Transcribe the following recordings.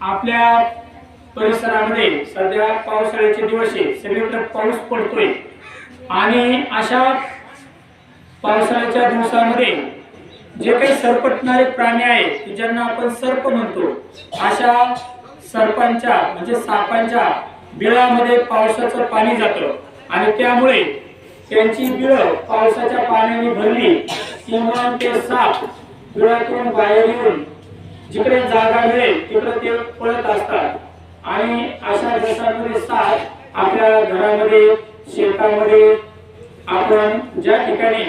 आपल्या परिसरामध्ये सध्या पावसाळ्याचे दिवस आहे सगळीकडे पाऊस पडतोय. आणि अशा पावसाळ्याच्या दिवसामध्ये जे काही सरपटणारे प्राणी आहेत की ज्यांना आपण सर्प म्हणतो अशा सर्पांच्या म्हणजे सापांच्या बिळामध्ये पावसाचं पाणी जातं. आणि त्यामुळे त्यांची बिळं पावसाच्या पाण्याने भरली किंवा ते साप बिळातून बाहेर येऊन जिकडे जागा मिळेल तिकडे आणि अशा दिवसांमध्ये साथ आपल्या घरामध्ये शेतामध्ये आपण ज्या ठिकाणी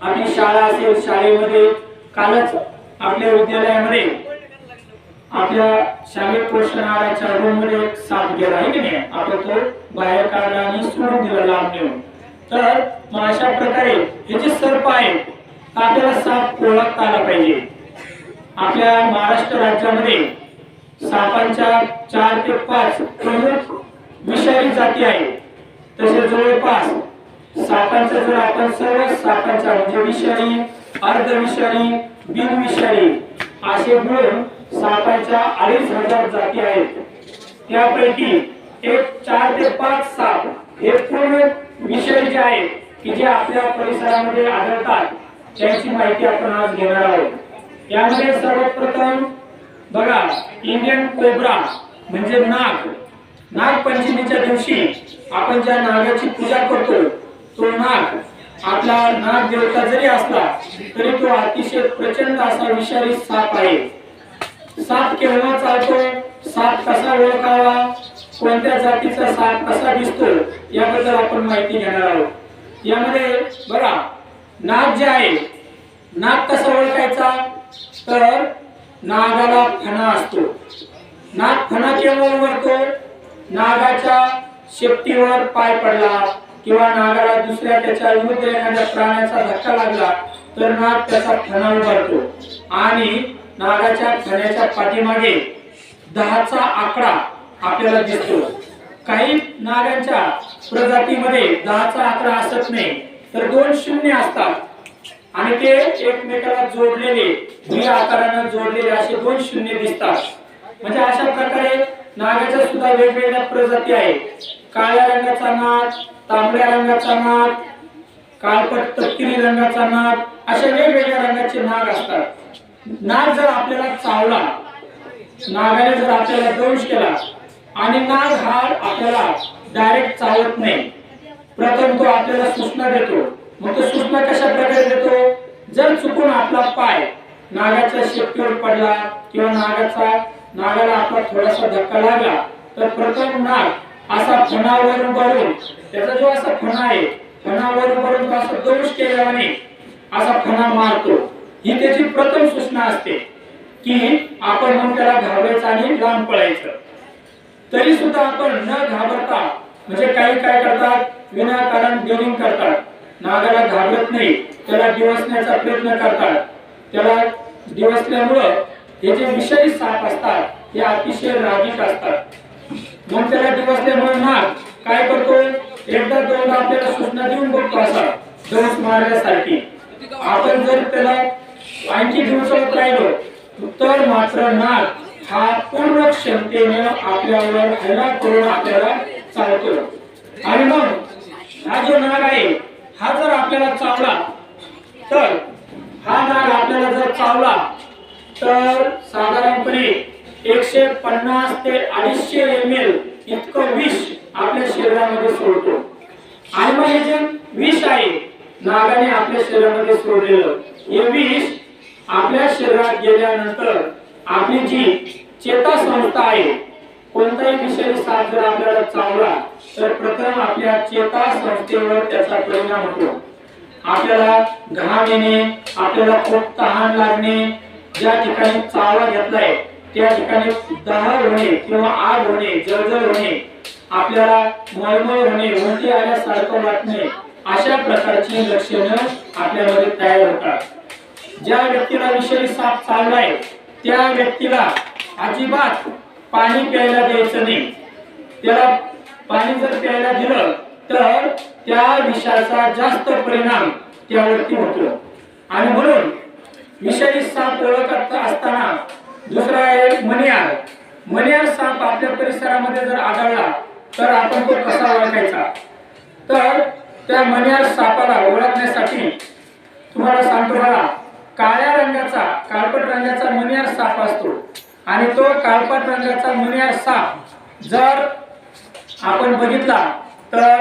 आपली शाळा असेल शाळेमध्ये कालच आपल्या विद्यालयामध्ये आपल्या शालेय पोषण आहाराच्या रूममध्ये गेला आहे की नाही? आपण तो बाहेर काढला आणि सोडून दिला लांब नेऊन. तर मग अशा प्रकारे हे जे सर्प आहेत तर आपल्याला साप ओळखता आला पाहिजे. आपल्या महाराष्ट्र राज्यामध्ये सापांच्या चार ते पाच प्रमुख विषारी जाती आहेत. तसे जवळपास सापांचा जर आपण सर्व सापांचा म्हणजे विषारी अर्धविषारी बिनविषारी असे मिळून सापांच्या अडीच हजार जाती आहेत. त्यापैकी एक चार ते पाच साप हे पूर्ण विषारी जे आहेत की जे आपल्या परिसरामध्ये आढळतात त्यांची माहिती आपण आज घेणार आहोत. यामध्ये सर्वप्रथम बघा इंडियन कोब्रा म्हणजे नाग. नागपंचमीच्या दिवशी आपण ज्या नागाची पूजा करतो तो नाग आपला नाग देवता जरी असला तरी तो अतिशय प्रचंड असा विषारी साप आहे. साप केव्हा चालतो? साप कसा ओळखावा? कोणत्या जातीचा साप कसा दिसतो? याबद्दल आपण माहिती घेणार आहोत. यामध्ये बघा नाग जे आहे नाग कसा ओळखायचा? तर नागाला फणा असतो. नाग फणा वर वरतो नागाच्या शेपटीवर पाय पडला किंवा नागाला दुसऱ्या त्याच्या विरुद्ध एखाद्या प्राण्याचा धक्का लागला तर नाग त्याचा फणा उभारतो. आणि नागाच्या फण्याच्या पाठीमागे दहाचा आकडा आपल्याला दिसतो. काही नागांच्या प्रजातीमध्ये दहाचा आकडा असत नाही तर दोन शून्य असतात. आणि ते एकमेकाला जोडलेले व्ही आकाराने जोडलेले असे दोन शून्य दिसतात. म्हणजे अशा प्रकारे नागाच्या सुद्धा वेगवेगळ्या प्रजाती आहेत. काळ्या रंगाचा नाग तांबड्या रंगाचा नाग काळपट तपकिरी रंगाचा नाग अशा वेगवेगळ्या रंगाचे नाग असतात. नाग जर आपल्याला चावला नागाने जर आपल्याला दंश केला आणि नाग हा आपल्याला डायरेक्ट चावत नाही प्रथम तो आपल्याला सूचना देतो. मग तो सूचना कशा प्रकारे देतो? जर चुकून आपला पाय नागाच्या शेपटीवर पडला किंवा नागाचा नागाला आपला थोडासा धक्का लागला तर प्रथम नाग असा फणावर भरून त्याचा जो असा फणा आहे फणावर भरून तो असा दंश केल्याने असा फणा मारतो. ही त्याची प्रथम सूचना असते की आपण मग त्याला घाबरायचं आणि लांब पळायचं. तरी सुद्धा आपण न घाबरता म्हणजे काही काय करतात? विनाकारण डेअरिंग करतात. नागाला घाबरत नाही. त्याला दिवसण्याचा प्रयत्न करतात. त्याला दिवसल्यामुळं हे जे विषारी साप असतात हे अतिशय रागिक असतात. मग त्याला दिवसल्यामुळे नाग काय करतो एकदा दोनदा आपल्याला सूचना देऊन बघतो असा दंश मारण्यासारखी आपण जर त्याला आणखी दिवसात राहिलो तर मात्र नाग हा पूर्ण क्षमतेने आपल्यावर हल्ला करून आपल्याला चालतो. आणि मग हा जो नाग आहे हा जर आपल्याला चावला तर हा नाग आपल्याला जर चावला तर साधारणपणे एकशे पन्नास ते अडीचशे एम एल इतकं विष आपल्या शरीरामध्ये सोडतो. आणि मग हे जे विष आहे नागाने आपल्या शरीरामध्ये सोडलेलं हे विष आपल्या शरीरात गेल्यानंतर आपली जी चेतासंस्था आहे कोणताही विषय साथ जर आपल्याला चावला तर प्रथम आपल्या चेता संस्थेवर त्याचा परिणाम होतो. आपल्याला घाम येणे आपल्याला खूप तहान लागणे ज्या ठिकाणी चावला घेतलाय त्या ठिकाणी दहा होणे किंवा आग होणे जळजळ होणे आपल्याला मळमळ होणे उलटी आल्यासारखं वाटणे अशा प्रकारची लक्षणं आपल्यामध्ये तयार होतात. ज्या व्यक्तीला विषयी साप चाललाय त्या व्यक्तीला अजिबात पाणी प्यायला द्यायचं नाही. त्याला पाणी जर प्यायला दिलं तर त्या विषाचा जास्त परिणाम त्यावरती होतो. आणि म्हणून विषारी साप ओळखत असताना दुसरा एक मनियार मनियार साप आपल्या परिसरामध्ये जर आढळला तर आपण तो कसा ओळखायचा? तर त्या मनियार सापाला ओळखण्यासाठी तुम्हाला सांगतो मला काळ्या रंगाचा कार्पट रंगाचा मनियार साप असतो. आणि तो काळपाट रंगाचा मुनिया साप जर आपण बघितला तर